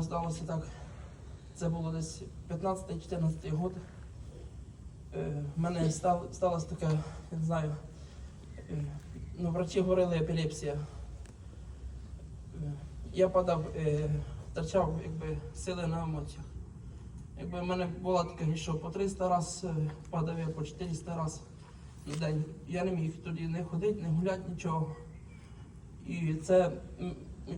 мене здалося так. Це було десь 15-14 год. Е, В мене сталося таке, я не знаю, е, ну, врачі говорили епілепсія. Е, Я падав, е, втрачав якби, сили на емоціях. Якби в мене було таке, що по 300 разів падав я по 400 разів на день. Я не міг тоді не ходити, не гуляти, нічого. І це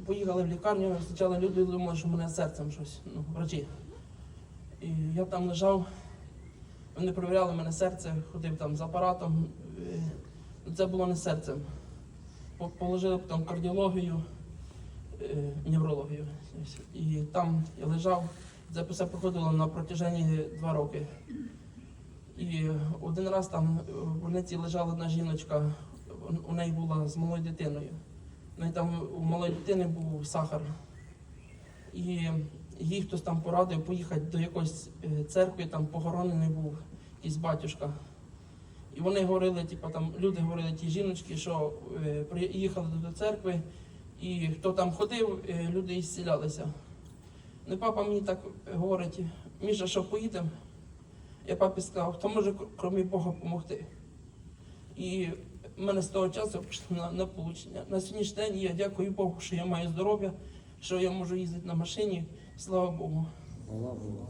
поїхали в лікарню, спочатку люди думали, що в мене з серцем щось, ну, врачі. І я там лежав, вони перевіряли мене серце, ходив там з апаратом. Ну, Це було не серцем. По- Положили там кардіологію, е, неврологію. І там я лежав, це все проходило на протяженні два роки. І один раз там в больниці лежала одна жіночка, у неї була з малою дитиною. І там у малої дитини був сахар. І їй хтось там порадив поїхати до якоїсь е, церкви, там похоронений був якийсь батюшка. І вони говорили, типу, там люди говорили ті жіночки, що е, приїхали до церкви, і хто там ходив, е, люди ісцілялися. Ну, папа мені так говорить, Міша, що поїдемо? Я папі сказав, хто може крім Бога допомогти. І мене з того часу пішло на, на получення. На сьогоднішній день я дякую Богу, що я маю здоров'я, що я можу їздити на машині. Слава Богу. Слава Богу.